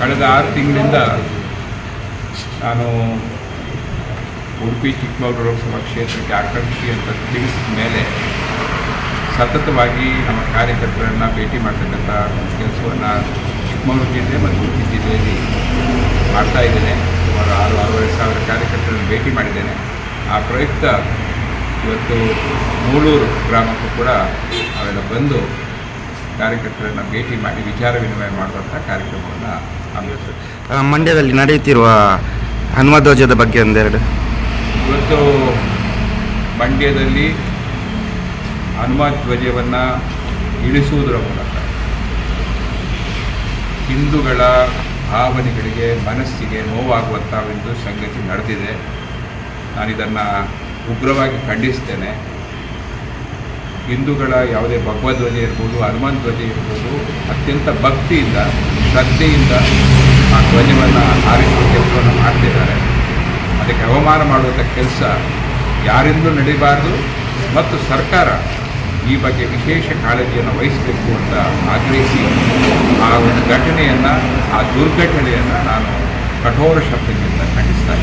ಕಳೆದ ಆರು ತಿಂಗಳಿಂದ ನಾನು ಉಡುಪಿ ಚಿಕ್ಕಮಗಳೂರು ಲೋಕಸಭಾ ಕ್ಷೇತ್ರಕ್ಕೆ ಆಕಾಂಕ್ಷಿ ಅಂತ ತಿಳಿಸಿದ ಮೇಲೆ ಸತತವಾಗಿ ನಮ್ಮ ಕಾರ್ಯಕರ್ತರನ್ನು ಭೇಟಿ ಮಾಡ್ತಕ್ಕಂಥ ಕೆಲಸವನ್ನು ಚಿಕ್ಕಮಗಳೂರು ಜಿಲ್ಲೆ ಮತ್ತು ಉಡುಪಿ ಜಿಲ್ಲೆಯಲ್ಲಿ ಮಾಡ್ತಾ ಇದ್ದೇನೆ. ಸುಮಾರು ಆರು, ಆರೂವರೆ ಸಾವಿರ ಕಾರ್ಯಕರ್ತರನ್ನು ಭೇಟಿ ಮಾಡಿದ್ದೇನೆ. ಆ ಪ್ರಯುಕ್ತ ಇವತ್ತು ಮೂಳೂರು ಗ್ರಾಮಕ್ಕೂ ಕೂಡ ಅವೆಲ್ಲ ಬಂದು ಕಾರ್ಯಕರ್ತರನ್ನು ಭೇಟಿ ಮಾಡಿ ವಿಚಾರ ವಿನಿಮಯ ಮಾಡುವಂಥ ಕಾರ್ಯಕ್ರಮವನ್ನು ಹಮ್ಮಿಕೊಂಡಿದ್ದೇವೆ ಮಂಡ್ಯದಲ್ಲಿ ನಡೆಯುತ್ತಿರುವ ಹನುಮಧ್ವಜದ ಬಗ್ಗೆ ಒಂದೆರಡು. ಇವತ್ತು ಮಂಡ್ಯದಲ್ಲಿ ಹನುಮ ಧ್ವಜವನ್ನು ಇಳಿಸುವುದರ ಮೂಲಕ ಹಿಂದೂಗಳ ಭಾವನೆಗಳಿಗೆ ಮನಸ್ಸಿಗೆ ನೋವಾಗುವಂಥ ಒಂದು ಸಂಗತಿ ನಡೆದಿದೆ. ನಾನಿದನ್ನು ಉಗ್ರವಾಗಿ ಖಂಡಿಸ್ತೇನೆ. ಹಿಂದೂಗಳ ಯಾವುದೇ ಭಗವಧ್ವಜ ಇರ್ಬೋದು, ಹನುಮಾನ್ ಧ್ವಜ ಇರ್ಬೋದು, ಅತ್ಯಂತ ಭಕ್ತಿಯಿಂದ, ಶ್ರದ್ಧೆಯಿಂದ ಆ ಧ್ವಜವನ್ನು ಆರಿಸುವ ಕೆಲಸವನ್ನು ಮಾಡ್ತಿದ್ದಾರೆ. ಅದಕ್ಕೆ ಅವಮಾನ ಮಾಡುವಂಥ ಕೆಲಸ ಯಾರಿಂದಲೂ ನಡೀಬಾರ್ದು ಮತ್ತು ಸರ್ಕಾರ ಈ ಬಗ್ಗೆ ವಿಶೇಷ ಕಾಳಜಿಯನ್ನು ವಹಿಸಬೇಕು ಅಂತ ಆಗ್ರಹಿಸಿ ಆ ಒಂದು ಘಟನೆಯನ್ನು, ಆ ದುರ್ಘಟನೆಯನ್ನು ನಾನು ಕಠೋರ ಶಬ್ದದಿಂದ ಖಂಡಿಸ್ತಾ